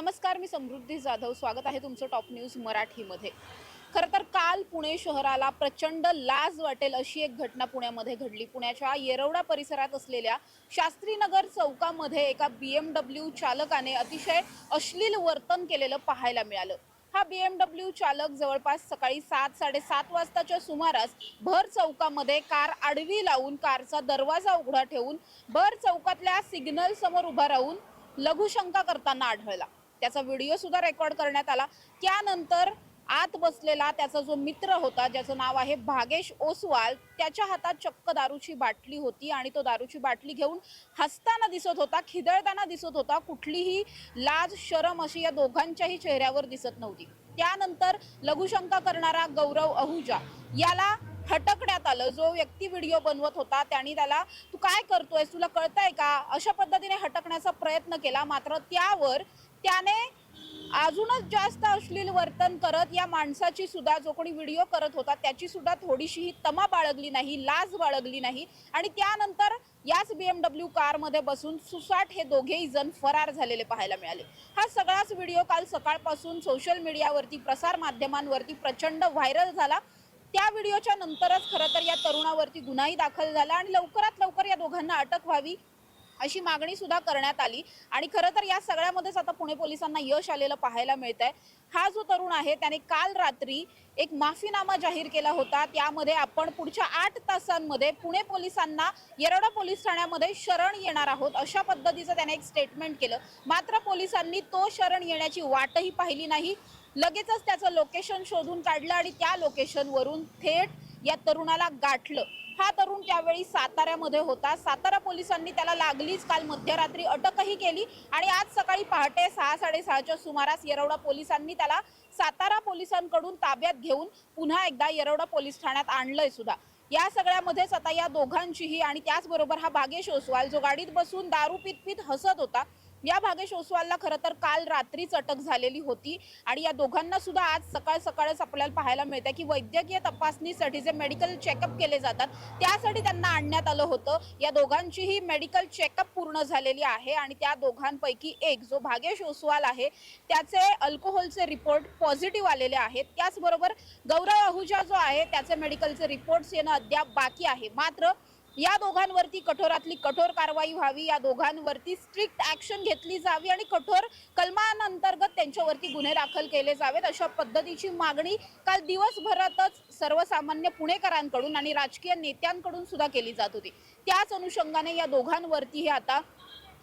नमस्कार मी समृद्धी जाधव. स्वागत आहे तुमचं टॉप न्यूज मराठीमध्ये. खरं तर काल पुणे शहराला प्रचंड लाज वाटेल अशी एक घटना पुण्यामध्ये घडली. पुण्याच्या येरवडा परिसरात असलेल्या शास्त्रीनगर चौकामध्ये एका बी एम डब्ल्यू चालकाने अतिशय अश्लील वर्तन केलेलं पाहायला मिळालं. हा बी एम डब्ल्यू चालक जवळपास सकाळी सात साडेसात वाजताच्या सुमारास भर चौकामध्ये कार आडवी लावून कारचा दरवाजा उघडा ठेवून भर चौकातल्या सिग्नल समोर उभा राहून लघुशंका करताना आढळला. त्याचा व्हिडिओ सुद्धा रेकॉर्ड करण्यात आला. त्यानंतर आत बसलेला त्याचा जो मित्र होता ज्याचं नाव आहे भागेश ओसवाल त्याच्या हातात चक्क दारूची बाटली होती आणि तो दारूची बाटली घेऊन हसताना दिसत होता खिदळताना दिसत होता. कुठलीही लाज शरम अशी या दोघांच्याही चेहऱ्यावर दिसत नव्हती. त्यानंतर लघुशंका करणारा गौरव अहुजा याला हटकण्यात आलं. जो व्यक्ती व्हिडिओ बनवत होता त्यांनी त्याला तू काय करतोय तुला कळतंय का? अशा पद्धतीने हटकण्याचा प्रयत्न केला. मात्र त्यावर त्याने अजूनच जास्त अश्लील वर्तन करत या माणसाची सुद्धा जो कोणी व्हिडिओ करत होता त्याची सुद्धा थोडीशीही तमा बाळगली नाही लाज बाळगली नाही. आणि त्यानंतर याच बी एम डब्ल्यू कारमध्ये बसून सुसाट हे दोघेही जण फरार झालेले पाहायला मिळाले. हा सगळाच व्हिडिओ काल सकाळपासून सोशल मीडियावरती प्रसार माध्यमांवरती प्रचंड व्हायरल झाला. त्या व्हिडिओच्या नंतरच खरं तर या तरुणावरती गुन्हाही दाखल झाला आणि लवकरात लवकर या दोघांना अटक व्हावी अशी मागणी सुद्धा करण्यात आली. आणि खरं तर या सगळ्यामध्येच आता पुणे पोलिसांना यश आलेलं पाहायला मिळत आहे हा जो तरुण आहे त्याने काल रात्री एक माफीनामा जाहीर केला होता. त्यामध्ये आपण पुढच्या आठ तासांमध्ये पुणे पोलिसांना येरडा पोलीस ठाण्यामध्ये शरण येणार आहोत अशा पद्धतीचं त्याने एक स्टेटमेंट केलं. मात्र पोलिसांनी तो शरण येण्याची वाटही पाहिली नाही. लगेचच त्याचं लोकेशन शोधून काढलं आणि त्या लोकेशनवरून थेट या तरुणाला गाठलं. हा तरुण त्यावेळी साताऱ्यामध्ये होता. सातारा पोलिसांनी त्याला लागलीच. काल मध्यरात्री अटकही केली आणि आज सकाळी पहाटे सहा साडेसहाच्या सुमारास येरवडा पोलिसांनी त्याला सातारा पोलिसांकडून ताब्यात घेऊन पुन्हा एकदा येरवडा पोलीस ठाण्यात आणलंय सुद्धा. या सगळ्यामध्येच आता या दोघांचीही आणि त्याचबरोबर हा बागेश ओसवाल जो गाडीत बसून दारू पित पित हसत होता या भागेश ओसवालला खरं तर काल रात्रीच अटक झालेली होती. आणि या दोघांना सुद्धा आज सकाळ सकाळच आपल्याला पाहायला मिळतं की वैद्यकीय तपासणीसाठी जे मेडिकल चेकअप केले जातात त्यासाठी त्यांना आणण्यात आलं होतं. या दोघांचीही मेडिकल चेकअप पूर्ण झालेली आहे आणि त्या दोघांपैकी एक जो भागेश ओसवाल आहे त्याचे अल्कोहोलचे रिपोर्ट पॉझिटिव्ह आलेले आहेत. त्याचबरोबर गौरव आहुजा जो आहे त्याचे मेडिकलचे रिपोर्ट्स येणं अद्याप बाकी आहे. मात्र या दोघांवरती कठोरातली कठोर कारवाई व्हावी या दोघांवरती स्ट्रिक्ट ऍक्शन घेतली जावी आणि कठोर कलमांतर्गत त्यांच्यावरती गुन्हे दाखल केले जावेत. अशा पद्धतीची मागणी काल दिवसभरातच सर्वसामान्य पुणेकरांकडून आणि राजकीय नेत्यांकडून सुद्धा केली जात होती. त्याच अनुषंगाने या दोघांवरती हे आता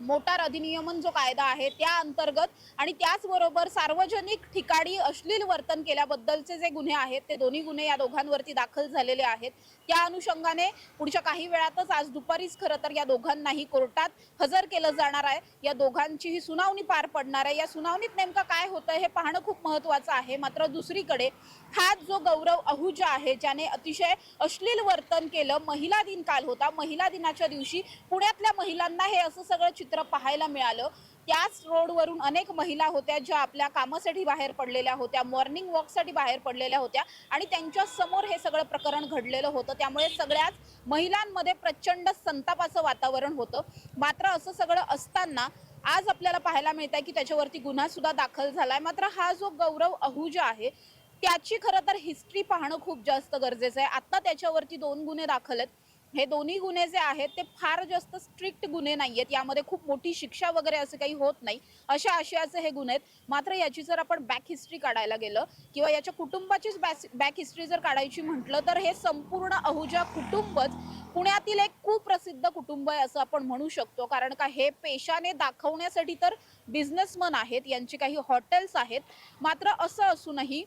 मोटार अधिनियमन जो कायदा आहे त्या अंतर्गत आणि त्याचबरोबर सार्वजनिक ठिकाणी अश्लील वर्तन केल्याबद्दलचे जे गुन्हे आहेत ते दोन्ही गुन्हे या दोघांवरती दाखल झालेले आहेत. त्या अनुषंगाने पुढच्या काही वेळातच आज दुपारीच खरं तर या दोघांनाही कोर्टात हजर केलं जाणार आहे. या दोघांची ही सुनावणी पार पडणार आहे. या सुनावणीत नेमकं काय होतं हे पाहणं खूप महत्त्वाचं आहे. मात्र दुसरीकडे हा जो गौरव अहुजा आहे ज्याने अतिशय अश्लील वर्तन केलं महिला दिन काल होता. महिला दिनाच्या दिवशी पुण्यातल्या महिलांना हे असं सगळं चित्र पाहायला मिळालं. त्याच रोडवरून अनेक महिला होत्या ज्या आपल्या कामासाठी बाहेर पडलेल्या होत्या मॉर्निंग वॉकसाठी बाहेर पडलेल्या होत्या आणि त्यांच्यासमोर हे सगळं प्रकरण घडलेलं होतं. त्यामुळे सगळ्याच महिलांमध्ये प्रचंड संतापाचं वातावरण होतं. मात्र असं सगळं असताना आज आपल्याला पाहायला मिळत आहे की त्याच्यावरती गुन्हा सुद्धा दाखल झालाय. मात्र हा जो गौरव अहुजा आहे त्याची खरं तर हिस्ट्री पाहणं खूप जास्त गरजेचं आहे. आत्ता त्याच्यावरती दोन गुन्हे दाखल आहेत. हे दोन्ही गुन्हे जे आहेत ते फार जास्त स्ट्रिक्ट गुन्हे नाही आहेत यामध्ये खूप मोठी शिक्षा वगैरे असं काही होत नाही. अशा आशयाचे हे गुन्हे आहेत. मात्र याची जर आपण बॅक हिस्ट्री काढायला गेलं किंवा याच्या कुटुंबाचीच बॅक हिस्ट्री जर काढायची म्हटलं तर हे संपूर्ण अहुजा कुटुंबच पुण्यातील एक कुप्रसिद्ध कुटुंब आहे असं आपण म्हणू शकतो. कारण का हे पेशाने दाखवण्यासाठी तर बिझनेसमन आहेत. यांची काही हॉटेल्स आहेत. मात्र असं असूनही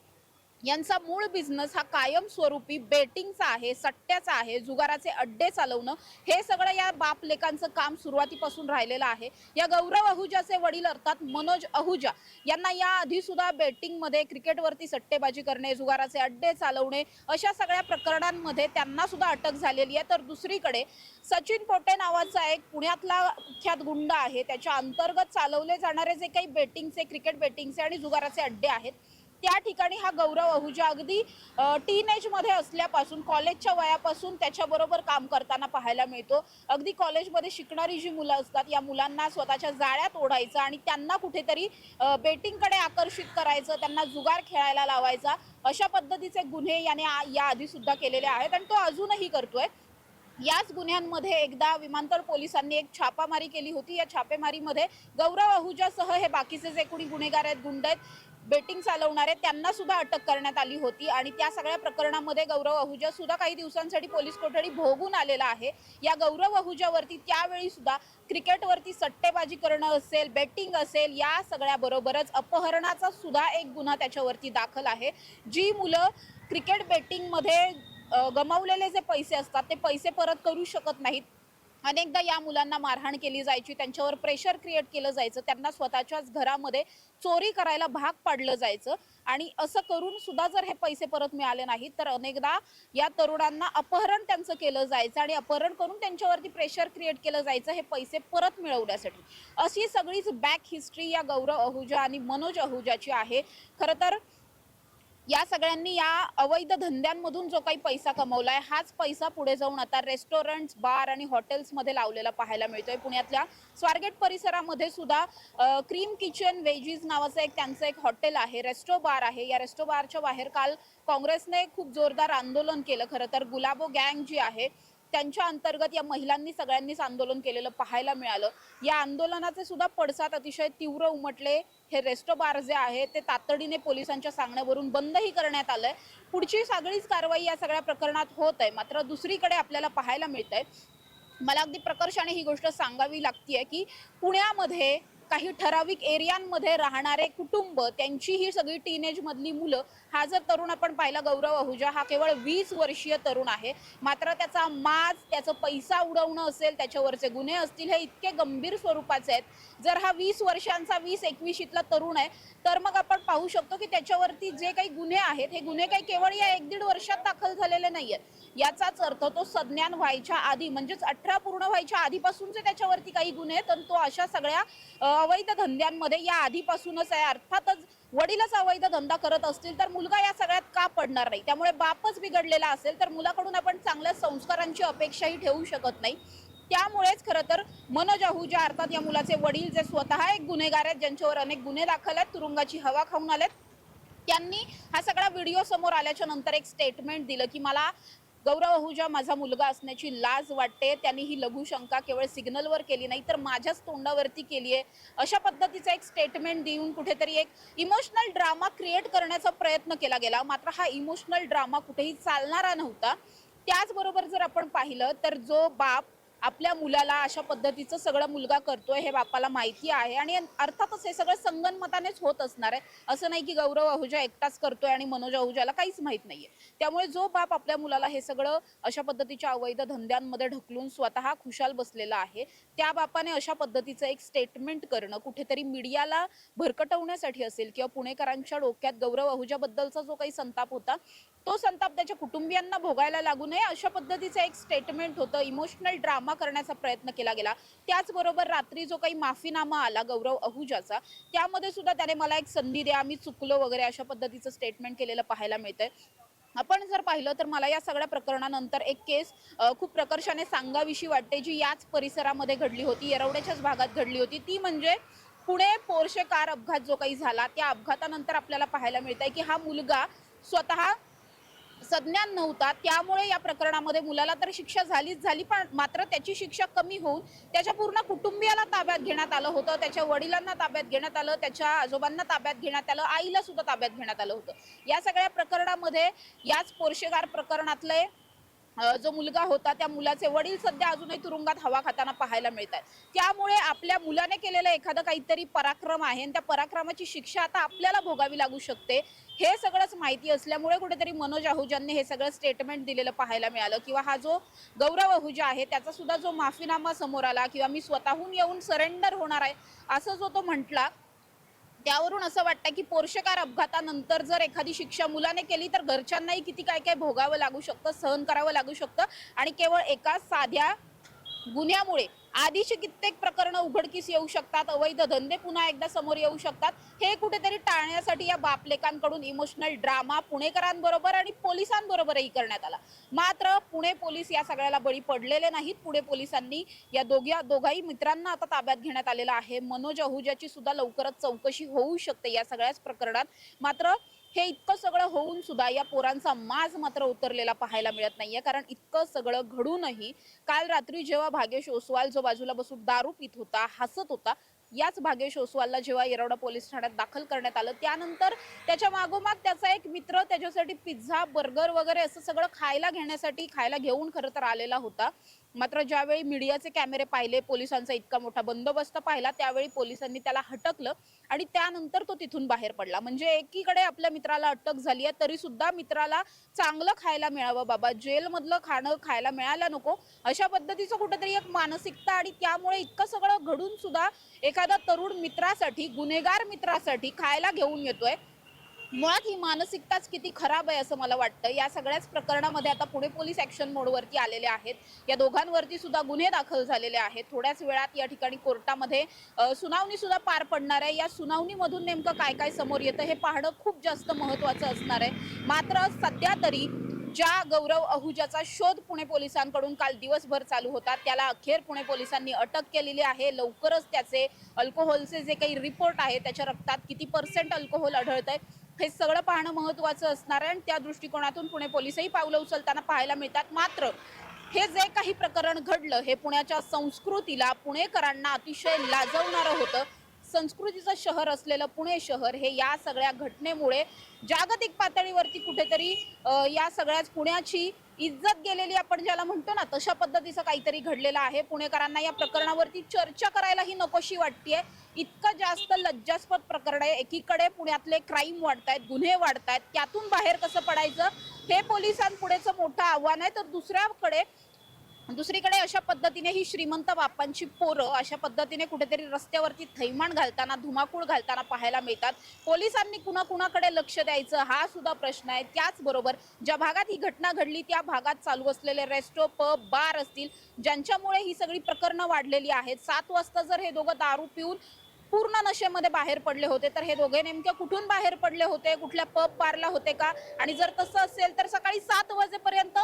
यांचा मूळ बिझनेस हा कायमस्वरूपी बेटिंगचा आहे सट्ट्याचा आहे जुगाराचे अड्डे चालवणं हे सगळं या बापलेखांचं काम सुरुवातीपासून राहिलेलं आहे. या गौरव अहुजाचे वडील अर्थात मनोज अहुजा यांना या आधी सुद्धा बेटिंगमध्ये क्रिकेटवरती सट्टेबाजी करणे जुगाराचे अड्डे चालवणे अशा सगळ्या प्रकरणांमध्ये त्यांना सुद्धा अटक झालेली आहे. तर दुसरीकडे सचिन पोटे नावाचा एक पुण्यातला कुख्यात गुंड आहे त्याच्या अंतर्गत चालवले जाणारे जे काही बेटिंगचे क्रिकेट बेटिंगचे आणि जुगाराचे अड्डे आहेत त्या ठिकाणी हा गौरव अहुजा अगदी टीन मध्ये असल्यापासून कॉलेजच्या वयापासून त्याच्याबरोबर काम करताना पाहायला मिळतो. अगदी कॉलेजमध्ये शिकणारी जी मुलं असतात या मुलांना स्वतःच्या जाळ्यात ओढायचं आणि त्यांना कुठेतरी बेटिंगकडे आकर्षित करायचं त्यांना जुगार खेळायला लावायचा अशा पद्धतीचे गुन्हे याने याआधी सुद्धा केलेले आहेत आणि तो अजूनही करतोय. याच गुन्ह्यांमध्ये एकदा विमानतळ पोलिसांनी एक छापामारी केली होती. या छापेमारीमध्ये गौरव आहुजासह हे बाकीचे जे कोणी गुन्हेगार आहेत गुंड आहेत बेटिंग चालवणारे त्यांना सुद्धा अटक करण्यात आली होती आणि त्या सगळ्या प्रकरणामध्ये गौरव अहुजा सुद्धा काही दिवसांसाठी पोलीस कोठडी भोगून आलेला आहे. या गौरव अहुजावरती त्यावेळी सुद्धा क्रिकेटवरती सट्टेबाजी करणं असेल बेटिंग असेल या सगळ्या बरोबरच अपहरणाचा सुद्धा एक गुन्हा त्याच्यावरती दाखल आहे. जी मुलं क्रिकेट बेटिंगमध्ये गमावलेले जे पैसे असतात ते पैसे परत करू शकत नाहीत. अनेकदा या मुलांना मारहाण केली जायची त्यांच्यावर प्रेशर क्रिएट केलं जायचं त्यांना स्वतःच्याच घरामध्ये चोरी करायला भाग पाडलं जायचं. आणि असं करून सुद्धा जर हे पैसे परत मिळाले नाहीत तर अनेकदा या तरुणांना अपहरण त्यांचं केलं जायचं आणि अपहरण करून त्यांच्यावरती प्रेशर क्रिएट केलं जायचं हे पैसे परत मिळवण्यासाठी. अशी सगळीच बॅक हिस्ट्री या गौरव अहुजा आणि मनोज अहुजाची आहे. खरं तर या सगळ्यांनी या अवैध धंद्यांमधून जो काही पैसा कमवलाय हाच पैसा पुढे जाऊन आता रेस्टॉरंट्स बार आणि हॉटेल्समध्ये लावलेला पाहायला मिळतोय. पुण्यातल्या स्वारगेट परिसरामध्ये सुद्धा क्रीम किचन वेजीज नावाचं एक त्यांचं एक हॉटेल आहे रेस्टो बार आहे. या रेस्टो बारच्या बाहेर काल काँग्रेसने खूप जोरदार आंदोलन केलं. खरं तर गुलाबो गँग जी आहे त्यांच्या अंतर्गत या महिलांनी सगळ्यांनीच आंदोलन केलेलं पाहायला मिळालं. या आंदोलनाचे सुद्धा पडसाद अतिशय तीव्र उमटले. हे रेस्टो बार जे आहे ते तातडीने पोलिसांच्या सांगण्यावरून बंदही करण्यात आलंय. पुढची सगळीच कारवाई या सगळ्या प्रकरणात होत आहे. मात्र दुसरीकडे आपल्याला पाहायला मिळत आहे मला अगदी प्रकर्षाने ही गोष्ट सांगावी लागतीये की पुण्यामध्ये काही ठराविक एरियांमध्ये राहणारे कुटुंब त्यांची ही सगळी टीनेज मधली मुलं हा जर तरुण आपण पाहिला गौरव आहुजा हा केवळ वीस वर्षीय तरुण आहे. मात्र त्याचा माज त्याचं पैसा उडवणं असेल त्याच्यावरचे गुन्हे असतील हे इतके गंभीर स्वरूपाचे आहेत. जर हा वीस वर्षांचा वीस एकवीशीतला तरुण आहे तर मग आपण पाहू शकतो की त्याच्यावरती जे काही गुन्हे आहेत हे गुन्हे काही केवळ या एक दीड वर्षात दाखल झालेले नाही आहेत याचाच अर्थ तो संज्ञान व्हायच्या आधी म्हणजेच अठरा पूर्ण व्हायच्या आधीपासूनचे त्याच्यावरती काही गुन्हे आहेत आणि तो अशा सगळ्या अवैध धंद्यांमध्ये या आधीपासूनच आहे. अर्थातच वडीलच अवैध धंदा करत असतील तर मुलगा या सगळ्यात का पडणार नाही? त्यामुळे बापच बिघडलेला असेल तर मुलाकडून आपण चांगल्या संस्कारांची अपेक्षाही ठेवू शकत नाही. त्यामुळेच खरं तर मनोज आहुजा अर्थात या मुलाचे वडील जे स्वतः एक गुन्हेगार आहेत ज्यांच्यावर अनेक गुन्हे दाखल आहेत तुरुंगाची हवा खाऊन आलेत त्यांनी हा सगळा व्हिडिओ समोर आल्याच्यानंतर एक स्टेटमेंट दिलं की मला गौरव अहुजा माझा मुलगा असण्याची लाज वाटते. त्यांनी ही लघुशंका केवळ सिग्नलवर केली नाही तर माझ्याच तोंडावरती केली आहे. अशा पद्धतीचं एक स्टेटमेंट देऊन कुठेतरी एक इमोशनल ड्रामा क्रिएट करण्याचा प्रयत्न केला गेला. मात्र हा इमोशनल ड्रामा कुठेही चालणारा नव्हता. त्याचबरोबर जर आपण पाहिलं तर जो बाप आपल्या मुलाला अशा पद्धतीचं सगळं मुलगा करतोय हे बापाला माहिती आहे आणि अर्थातच हे सगळं संगनमतानेच होत असणार आहे. असं नाही की गौरव आहुजा एकटाच करतोय आणि मनोज आहुजाला काहीच माहीत नाहीये. त्यामुळे जो बाप आपल्या मुलाला हे सगळं अशा पद्धतीच्या अवैध धंद्यांमध्ये ढकलून स्वतः खुशाल बसलेला आहे त्या बापाने अशा पद्धतीचं एक स्टेटमेंट करणं कुठेतरी मीडियाला भरकटवण्यासाठी असेल किंवा पुणेकरांच्या डोक्यात गौरव आहुजाबद्दलचा जो काही संताप होता तो संताप त्याच्या कुटुंबियांना भोगायला लागू नये अशा पद्धतीचं एक स्टेटमेंट होतं. इमोशनल ड्रामा करण्याचा प्रयत्न केला गेला. त्याचबरोबर रात्री जो काही माफीनामा आला गौरव अहुजाचा त्यामध्ये सुद्धा त्याने मला एक संधी द्या आम्ही चुकलो वगैरे अशा पद्धतीचं स्टेटमेंट केलेलं पाहायला मिळतंय. आपण जर पाहिलं तर मला या सगळ्या प्रकरणानंतर एक केस खूप प्रकर्षाने सांगावीशी वाटते जी याच परिसरामध्ये घडली होती येरवड्याच्याच भागात घडली होती. ती म्हणजे पुणे पोर्शे कार अपघात जो काही झाला त्या अपघातानंतर आपल्याला पाहायला मिळत आहे की हा मुलगा स्वतः संज्ञान नव्हता. त्यामुळे या प्रकरणामध्ये मुलाला तर शिक्षा झालीच झाली पण मात्र त्याची शिक्षा कमी होऊन त्याच्या पूर्ण कुटुंबियाला ताब्यात घेण्यात आलं होतं. त्याच्या वडिलांना ताब्यात घेण्यात आलं त्याच्या आजोबांना ताब्यात घेण्यात आलं आईला सुद्धा ताब्यात घेण्यात आलं होतं. या सगळ्या प्रकरणामध्ये याच पोर्शेगार प्रकरणातले जो मुलगा होता त्या मुलाचे वडील सध्या अजूनही तुरुंगात हवा खाताना पाहायला मिळत आहेत त्यामुळे आपल्या मुलाने केलेलं एखादं काहीतरी पराक्रम आहे आणि त्या पराक्रमाची शिक्षा आता आपल्याला भोगावी लागू शकते हे सगळंच माहिती असल्यामुळे कुठेतरी मनोज आहुजांनी हे सगळं स्टेटमेंट दिलेलं पाहायला मिळालं. किंवा हा जो गौरव आहुजा आहे त्याचा सुद्धा जो माफीनामा समोर आला किंवा मी स्वतःहून येऊन सरेंडर होणार आहे असं जो तो म्हटला त्यावरून असं वाटतं की पोर्शकार अपघातानंतर जर एखादी शिक्षा मुलाने केली तर घरच्यांनाही किती काय काय भोगावं लागू शकतं सहन करावं लागू शकतं. आणि केवळ एका साध्या गुन्ह्यामुळे आधीची कित्येक प्रकरणं उघडकीस येऊ शकतात अवैध धंदे पुन्हा एकदा समोर येऊ शकतात. हे कुठेतरी टाळण्यासाठी या बापलेकांकडून इमोशनल ड्रामा पुणेकरांबरोबर आणि पोलिसांबरोबरही करण्यात आला. मात्र पुणे पोलीस या सगळ्याला बळी पडलेले नाहीत. पुणे पोलिसांनी या दोघ्या दोघाही मित्रांना आता ताब्यात घेण्यात आलेलं आहे. मनोज अहुजाची सुद्धा लवकरच चौकशी होऊ शकते या सगळ्याच प्रकरणात. मात्र हे इतकं सगळं होऊन सुद्धा या पोरांचा माज मात्र उतरलेला पाहायला मिळत नाहीये. कारण इतकं सगळं घडूनही काल रात्री जेव्हा भागेश ओसवाल जो बाजूला बसून दारू पित होता हसत होता याच भागेश ओसवालला जेव्हा येरवडा पोलीस ठाण्यात दाखल करण्यात आलं त्यानंतर त्याच्या मागोमाग त्याचा एक मित्र त्याच्यासाठी पिझ्झा बर्गर वगैरे असं सगळं खायला घेण्यासाठी खायला घेऊन खरं तर आलेला होता. मात्र ज्यावेळी मीडियाचे कॅमेरे पाहिले पोलिसांचा इतका मोठा बंदोबस्त पाहिला त्यावेळी पोलिसांनी त्याला हटकलं आणि त्यानंतर तो तिथून बाहेर पडला. म्हणजे एकीकडे आपल्या मित्राला अटक झाली आहे तरी सुद्धा मित्राला चांगलं खायला मिळावं बाबा. जेलमधलं खाणं खायला मिळायला नको. अशा पद्धतीचं कुठेतरी एक मानसिकता आणि त्यामुळे इतकं सगळं घडून सुद्धा एखादा तरुण मित्रासाठी गुन्हेगार मित्रासाठी खायला घेऊन येतोय. मुळात ही मानसिकताच किती खराब आहे असं मला वाटतं. या सगळ्याच प्रकरणामध्ये आता पुणे पोलीस ऍक्शन मोडवरती आलेले आहेत. या दोघांवरती सुद्धा गुन्हे दाखल झालेले आहेत. थोड्याच वेळात या ठिकाणी कोर्टामध्ये सुनावणी सुद्धा पार पडणार आहे. या सुनावणीमधून नेमकं काय काय समोर येतं हे पाहणं खूप जास्त महत्वाचं असणार आहे. मात्र सध्या तरी ज्या गौरव अहुजाचा शोध पुणे पोलिसांकडून काल दिवसभर चालू होता त्याला अखेर पुणे पोलिसांनी अटक केलेली आहे. लवकरच त्याचे अल्कोहोलचे जे काही रिपोर्ट आहे त्याच्या रक्तात किती पर्सेंट अल्कोहोल आढळत आहे हे सगळं पाहणं महत्वाचं असणार आहे आणि त्या दृष्टिकोनातून पुणे पोलिसही पावलं उचलताना पाहायला मिळतात. मात्र हे जे काही प्रकरण घडलं हे पुण्याच्या संस्कृतीला पुणेकरांना अतिशय लाजवणारं होतं. संस्कृतीचं शहर असलेलं पुणे शहर हे या सगळ्या घटनेमुळे जागतिक पातळीवरती कुठेतरी या सगळ्याच पुण्याची इज्जत गेलेली आपण ज्याला म्हणतो ना तशा पद्धतीचं काहीतरी घडलेलं आहे. पुणेकरांना या प्रकरणावरती चर्चा करायलाही नकोशी वाटतेय. इतकं जास्त लज्जास्पद प्रकरण आहे. एकीकडे पुण्यातले क्राईम वाढतायत गुन्हे वाढतायत. त्यातून बाहेर कसं पडायचं? हे पोलिसांपुढेचं मोठं आव्हान आहे. तर दुसऱ्याकडे दुसरीकडे अशा पद्धतीने ही श्रीमंत बाप्पांची पोरं अशा पद्धतीने कुठेतरी रस्त्यावरती थैमान घालताना धुमाकूळ घालताना पाहायला मिळतात. पोलिसांनी कुणा कुणाकडे लक्ष द्यायचं हा सुद्धा प्रश्न आहे. त्याचबरोबर ज्या भागात ही घटना घडली त्या भागात चालू असलेले रेस्टो पब बार असतील ज्यांच्यामुळे ही सगळी प्रकरणं वाढलेली आहेत. सात वाजता जर हे दोघं दारू पिऊन पूर्ण नशेमध्ये बाहेर पडले होते. तर हे दोघे नेमके कुठून बाहेर पडले होते? कुठल्या पब बारला होते का? आणि जर तसं असेल तर सकाळी सात वाजेपर्यंत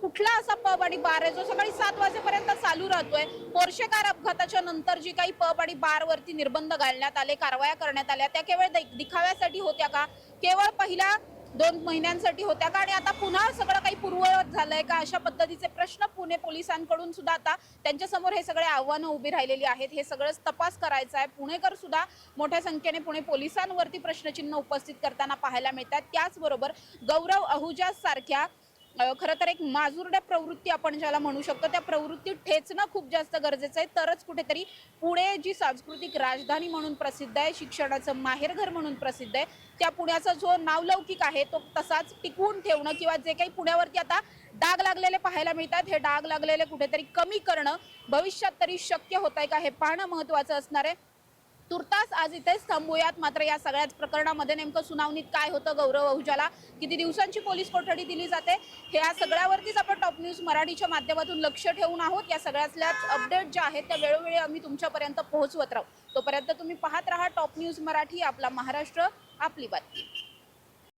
कुठला असा पब आणि बार आहे जो सकाळी सात वाजेपर्यंत चालू राहतोय? पोर्शे कार अपघाताच्या नंतर जी काही पब आणि बारवरती निर्बंध घालण्यात आले कारवाया करण्यात आल्या त्या केवळ दिखाव्यासाठी होत्या का? केवळ पहिल्या दोन महिन्यांसाठी होत्या का? आणि आता पुन्हा सगळं काही पूर्ववत झालंय का? अशा पद्धतीचे प्रश्न पुणे पोलिसांकडून सुद्धा आता त्यांच्यासमोर हे सगळे आव्हानं उभी राहिलेली आहेत. हे सगळंच तपास करायचा आहे. पुणेकर सुद्धा मोठ्या संख्येने पुणे पोलिसांवरती प्रश्नचिन्ह उपस्थित करताना पाहायला मिळतात. त्याचबरोबर गौरव अहुजा सारख्या खरं तर एक माजुरड्या प्रवृत्ती आपण ज्याला म्हणू शकतो त्या प्रवृत्ती ठेचणं खूप जास्त गरजेचं आहे. तरच कुठेतरी पुणे जी सांस्कृतिक राजधानी म्हणून प्रसिद्ध आहे शिक्षणाचं माहेरघर म्हणून प्रसिद्ध आहे त्या पुण्याचा जो नावलौकिक आहे तो तसाच टिकवून ठेवणं किंवा जे काही पुण्यावरती आता डाग लागलेले पाहायला मिळतात हे डाग लागलेले कुठेतरी कमी करणं भविष्यात तरी शक्य होत आहे का हे पाहणं महत्वाचं असणार आहे. तुर्तास आज इथेच थांबूयात. मात्र या सगळ्याच प्रकरणामध्ये नेमकं सुनावणीत काय होतं गौरव अहुजाला किती दिवसांची पोलीस कोठडी दिली जाते? हे या सगळ्यावरतीच आपण टॉप न्यूज मराठीच्या माध्यमातून लक्ष ठेवून आहोत. या सगळ्यातल्याच अपडेट ज्या आहेत त्या वेळोवेळी आम्ही तुमच्यापर्यंत पोहोचवत राहू. तोपर्यंत तुम्ही पाहत राहा टॉप न्यूज मराठी आपला महाराष्ट्र आपली बातमी.